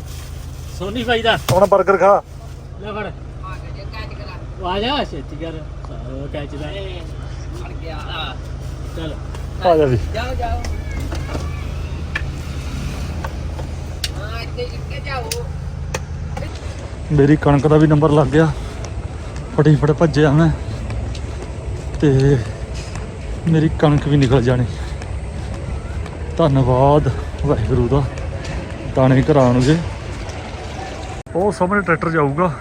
ਸੋਨੀ ਭਾਈ ਦਾ। ਹੁਣ 버ਗਰ ਖਾ। ਲੈ ਫੜ। ਆ ਜਾ ਛੇਤੀ ਕਰ। ਉਹ ਕੈਚ ਦਾ। ਫੜ ਗਿਆ। ਚਲ। ਆ ਜਾ ਵੀ ਜਾਓ ਜਾਓ। ਮੇਰੀ ਕਣਕ ਦਾ ਵੀ ਨੰਬਰ ਲੱਗ ਗਿਆ। ਫਟੇ ਫਟ ਭੱਜਿਆ ਮੈਂ ਤੇ ਮੇਰੀ ਕਣਕ ਵੀ ਨਿਕਲ ਜਾਣੀ। ਧੰਨਵਾਦ ਵਾਹਿਗੁਰੂ ਦਾ, ਦਾਣੇ ਘਰਾਉਣਗੇ ਉਹ ਸਾਹਮਣੇ ਟਰੈਕਟਰ ਜਾਊਗਾ,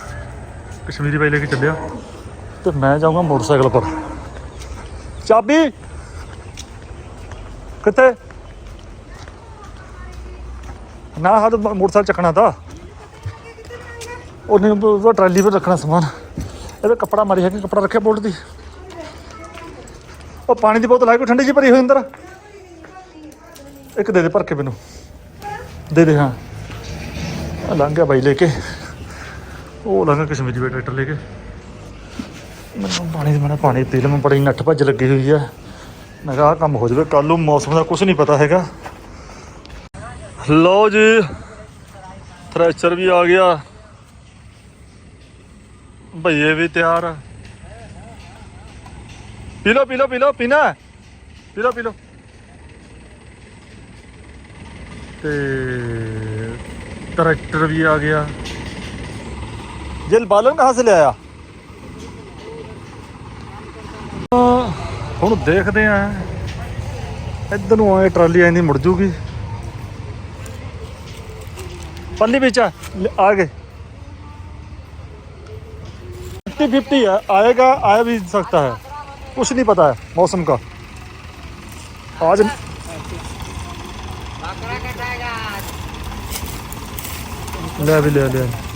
ਕਸ਼ਮੀਰੀ ਬਾਈ ਲੈ ਕੇ ਚੱਲਿਆ ਤੇ ਮੈਂ ਜਾਊਂਗਾ ਮੋਟਰਸਾਈਕਲ ਪਰ। ਚਾਬੀ! ਕਿੱਥੇ? ਨਾ ਹੱਦ ਮੋਟਰਸਾਈਕਲ ਚੱਕਣਾ ਤਾਂ। ਉਹਨੇ ਉਹ ਟਰਾਲੀ 'ਤੇ ਰੱਖਣਾ ਸਮਾਨ। ਇਹਦੇ ਕੱਪੜਾ ਮਾਰੀ ਹੈ ਕਿ ਕੱਪੜਾ ਰੱਖਿਆ ਬੋਲਟ ਦੀ। ਉਹ ਪਾਣੀ ਦੀ ਬੋਤਲ ਹੈ ਕੋਈ ਠੰਡੀ ਜੀ ਭਰੀ ਹੋਈ ਅੰਦਰ? ਇੱਕ ਦੇ ਦੇ ਭਰ ਕੇ ਮੈਨੂੰ। ਦੇ ਦੇ, ਹਾਂ। ਲੰਘ ਗਿਆ ਬਾਈ ਲੈ ਕੇ। ਉਹ ਲੰਘ ਗਿਆ ਕਸ਼ਮੀਰੀ ਬਾਈ ਟਰੈਕਟਰ ਲੈ ਕੇ। ਮੈਨੂੰ ਪਾਣੀ ਦੀ, ਮੈਂ ਪਾਣੀ ਪੀ ਲਵਾਂ ਬੜੀ ਨੱਠ ਭੱਜ ਲੱਗੀ ਹੋਈ ਆ। ਮੈਂ ਕਿਹਾ ਆਹ ਕੰਮ ਹੋ ਜਾਵੇ ਕੱਲ ਨੂੰ ਮੌਸਮ ਦਾ ਕੁਝ ਨਹੀਂ ਪਤਾ ਹੈਗਾ। ਲਓ ਜੀ ਥ੍ਰੈਸ਼ਰ ਵੀ ਆ ਗਿਆ। ਭਈਏ ਵੀ ਤਿਆਰ ਆ ਪੀ ਲਓ ਪੀ ਲਓ ਪੀ ਲਓ ਪੀਣਾ ਹੈ? ਪੀ ਲਓ ਪੀ ਲਓ ਤੇ ਟਰੈਕਟਰ ਵੀ ਆ ਗਿਆ ਜਲ ਬਾਲਨ ਕਹਾਂ ਸੇ ਲਿਆਇਆ ਹੁਣ ਦੇਖਦੇ ਆ ਇੱਧਰ ਨੂੰ ਆਏ ਟਰਾਲੀ ਆਂਦੀ ਮੁੜ ਜੂਗੀ पन्नी बेचा ले- आ फिफ्टी फिफ्टी है। आएगा, आया भी सकता है। कुछ नहीं पता है मौसम का। आज ले भी ले ले।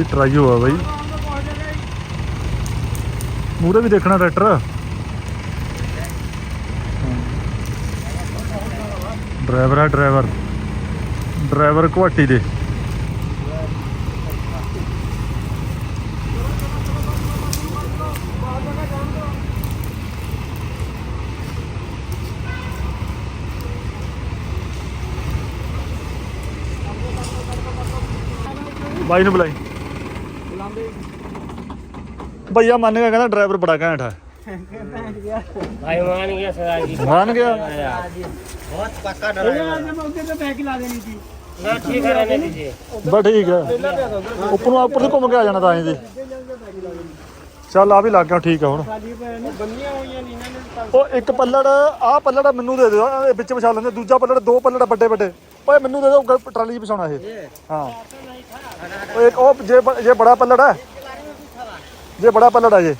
ਇਹਦੀ ਟਰਾਈ ਹੋਆ ਬਾਈ। ਮੂਰੇ ਵੀ ਦੇਖਣਾ ਟਰੈਕਟਰ ਡਰਾਈਵਰ ਆ ਡਰਾਈਵਰ। ਡਰਾਈਵਰ ਗੁਹਾਟੀ ਦੇ। ਬਾਈ ਨੂੰ ਬੁਲਾਈ। ਭਈਆ ਮੰਨ ਗਿਆ ਕਹਿੰਦਾ ਡਰਾਈਵਰ ਬੜਾ ਘੈਂਟ ਹੈ ਭਾਈ ਮਾਨ ਗਿਆ। ਸਰਦਾਰ ਜੀ ਮੰਨ ਗਿਆ ਨਾ ਠੀਕ ਹੈ ਰਹਿਣੇ ਦੀजिए ਬਸ ਠੀਕ ਹੈ ਉੱਪਰ ਨੂੰ ਉੱਪਰ ਤੋਂ ਘੁੰਮ ਕੇ ਆ ਜਾਣਾ ਤਾਂ ਐਂ ਦੇ ਚੱਲ ਆ ਵੀ ਲੱਗ ਗਿਆ ਠੀਕ ਆ ਹੁਣ। ਉਹ ਇੱਕ ਪੱਲੜ ਆਹ ਪੱਲੜ ਮੈਨੂੰ ਦੇ ਦਿਓ। ਇਹ ਵਿੱਚ ਵਿਛਾ ਲੈਂਦੇ ਦੂਜਾ ਪੱਲੜ ਦੋ ਪੱਲੜ ਵੱਡੇ ਵੱਡੇ। ਓਏ ਮੈਨੂੰ ਦੇ ਦਿਓ ਗ- ਟਰਾਲੀ 'ਚ ਵਿਛਾਉਣਾ ਇਹ। ਹਾਂ। ਉਹ ਇੱਕ ਉਹ ਜੇ ਬ- ਜੇ ਬੜਾ ਪੱਲੜ ਹੈ ਜੇ ਬੜਾ ਪੱਲੜ ਹੈ ਜੇ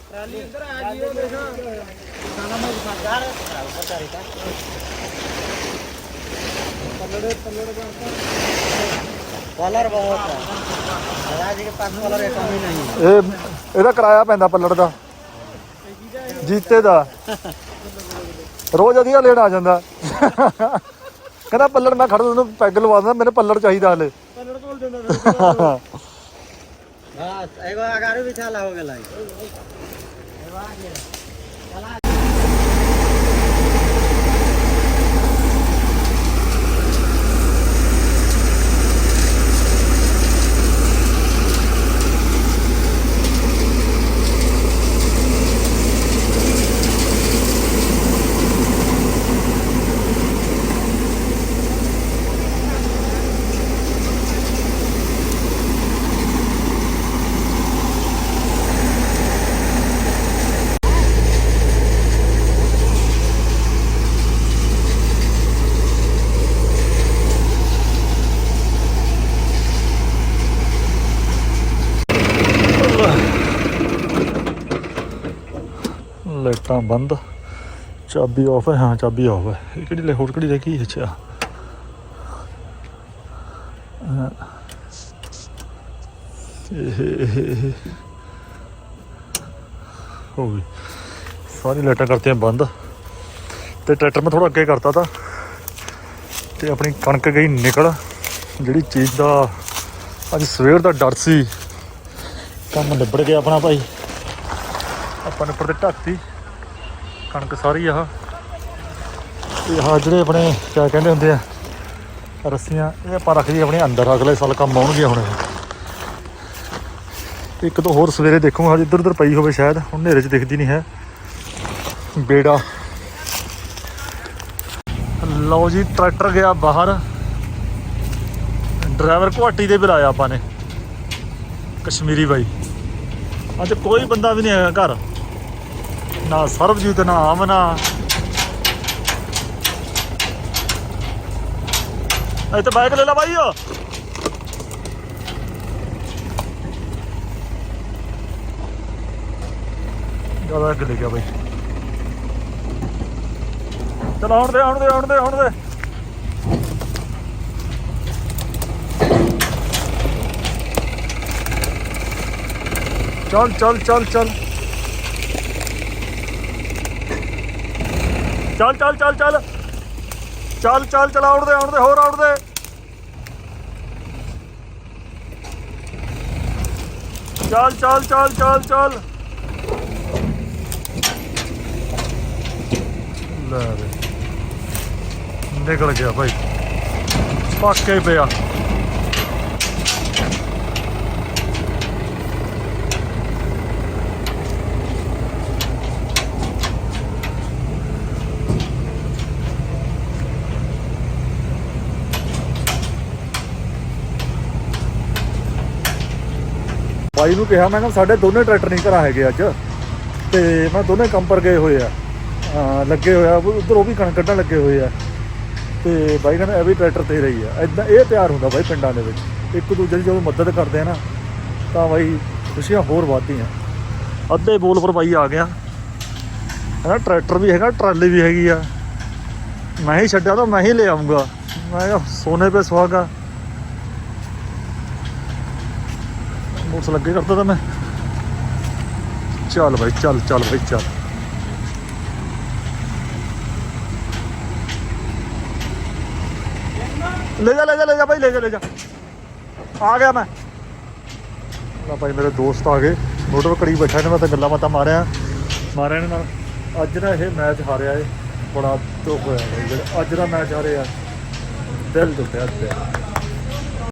कलर बहुत है दादा जी के पास कलर एक कमी नहीं ਇਹ ਇਹਦਾ ਕਿਰਾਇਆ ਪੈਂਦਾ ਪੱਲੜ ਦਾ ਜੀਤੇ ਦਾ ਰੋਜ਼ ਅਧੀਆ ਲੈਣ ਆ ਜਾਂਦਾ ਕਹਿੰਦਾ ਪੱਲੜ ਮੈਂ ਖੜ ਉਹਨੂੰ ਪੈਗ ਲਵਾ ਦਿੰਦਾ ਮੈਨੂੰ ਪੱਲੜ ਚਾਹੀਦਾ ਹਲੇ बस एगो अगारू बिछाला हो गेलै ਬੰਦ। ਚਾਬੀ ਆਫ ਹੈ, ਹਾਂ, ਚਾਬੀ ਆਫ ਹੈ। ਇਹ ਕਿਹੜੀ ਲੈ, ਹੋਰ ਕਿਹੜੀ ਰਹਿ ਗਈ ਅੱਛਾ। ਇਹ ਹੋ ਗਈ। ਸਾਰੀ ਲਾਈਟਾਂ ਕਰਤੀਆਂ ਬੰਦ। ਤੇ ਟਰੈਕਟਰ ਮੈਂ ਥੋੜਾ ਅੱਗੇ ਕਰਤਾ ਤਾ। ਤੇ ਆਪਣੀ ਕਣਕ ਗਈ ਨਿਕਲ। ਜਿਹੜੀ ਚੀਜ਼ ਦਾ ਅੱਜ ਸਵੇਰ ਦਾ ਡਰ ਸੀ। ਕੰਮ ਨਿਬੜ ਗਿਆ ਆਪਣਾ ਭਾਈ। ਆਪਾਂ ਨੇ ਉੱਪਰ ਤੇ ਢੱਕਤੀ ਕਣਕ ਸਾਰੀ ਆਹ ਤੇ ਆਹ ਜਿਹੜੇ ਆਪਣੇ, ਕਿਆ ਕਹਿੰਦੇ ਹੁੰਦੇ ਆ, ਰੱਸੀਆਂ, ਇਹ ਆਪਾਂ ਰੱਖ ਜੀ ਆਪਣੇ ਅੰਦਰ, ਅਗਲੇ ਸਾਲ ਕੰਮ ਆਉਣਗੇ ਹੁਣ ਇੱਕ ਤੋਂ ਹੋਰ ਸਵੇਰੇ ਦੇਖੂਗਾ, ਹਜੇ ਇੱਧਰ ਉੱਧਰ ਪਈ ਹੋਵੇ ਸ਼ਾਇਦ, ਹੁਣ ਹਨੇਰੇ 'ਚ ਦਿਖਦੀ ਨਹੀਂ ਹੈ। ਬੇੜਾ। ਲਓ ਜੀ, ਟਰੈਕਟਰ ਗਿਆ ਬਾਹਰ। ਡਰਾਈਵਰ ਘੁਆਟੀ ਦੇ ਬੁਲਾਇਆ ਆਪਾਂ ਨੇ। ਕਸ਼ਮੀਰੀ ਬਾਈ। ਅੱਜ ਕੋਈ ਬੰਦਾ ਵੀ ਨਹੀਂ ਆਇਆ ਘਰ। ਨਾ ਸਰਬਜੀਤ, ਨਾ ਆਮਨਾ। ਇੱਥੇ ਬਾਈਕ ਲੈ ਲਾ ਬਾਈ ਓ। ਜ਼ਿਆਦਾ ਅੱਗੇ ਲੈ ਗਿਆ ਬਾਈ। ਚਲ ਆਉਣ ਦੇ ਆਉਣ ਦੇ ਆਉਣ ਦੇ ਆਉਣ ਦੇ। ਚੱਲ ਚੱਲ ਚੱਲ ਚੱਲ। ਚੱਲ ਚੱਲ ਚੱਲ ਚੱਲ। ਚੱਲ ਚੱਲ ਚੱਲ ਆਉਣ ਦੇ ਆਉਣ ਦੇ, ਹੋਰ ਆਉਣ ਦੇ। ਚੱਲ ਚੱਲ ਚੱਲ ਚੱਲ ਚੱਲ। ਲੈ ਵੇ। ਨਿਕਲ ਗਿਆ ਭਾਈ। ਪੱਕੇ ਪਿਆ। ਬਾਈ ਨੂੰ ਕਿਹਾ ਮੈਂ ਕਿਹਾ ਸਾਡੇ ਦੋਨੇ ਟਰੈਕਟਰ ਨਹੀਂ ਘਰਾਂ ਹੈਗੇ ਅੱਜ। ਤੇ ਮੈਂ ਦੋਨੇ ਕੰਪਰ ਗਏ ਹੋਏ ਆ। ਹਾਂ, ਲੱਗੇ ਹੋਇਆ ਉਧਰ ਉਹ ਵੀ ਕਣਕ ਕੱਢਣ ਲੱਗੇ ਹੋਏ ਆ। ਤੇ ਬਾਈ ਕਹਿੰਦਾ ਇਹ ਵੀ ਟਰੈਕਟਰ ਤੇ ਰਹੀ ਆ। ਇਦਾਂ ਇਹ ਪਿਆਰ ਹੁੰਦਾ ਬਾਈ ਪਿੰਡਾਂ ਦੇ ਵਿੱਚ। ਇੱਕ ਦੂਜੇ ਦੀ ਜਦੋਂ ਮਦਦ ਕਰਦੇ ਆ ਨਾ ਤਾਂ ਬਾਈ ਖੁਸ਼ੀਆਂ ਹੋਰ ਵੱਧਦੀਆਂ। ਅੱਧੇ ਬੋਲ ਪਰ ਬਾਈ ਆ ਗਿਆ। ਕਹਿੰਦਾ ਟਰੈਕਟਰ ਵੀ ਹੈਗਾ ਟਰਾਲੀ ਵੀ ਹੈਗੀ ਆ। ਮੈਂ ਹੀ ਛੱਡਿਆ ਤਾਂ ਮੈਂ ਹੀ ਲੈ ਆਉਂਗਾ ਮੈਂ ਕਿਹਾ ਸੋਨੇ ਪੇ ਸੁਹਾਗਾ। बोस लगे करता था मैं। चल भाई, चल चल भाई, चल। ले जा ले जा ले जा भाई, ले जा ले जा। आ गया मैं। भाई, मेरे दोस्त आ गए। मोटर करीब बैठा ने, मैं तो गल मत मारे हैं। मारे ने ना अज ना यह मैच हारे है। बड़ा दुख हो अज का मैच हारे है दिल दुख है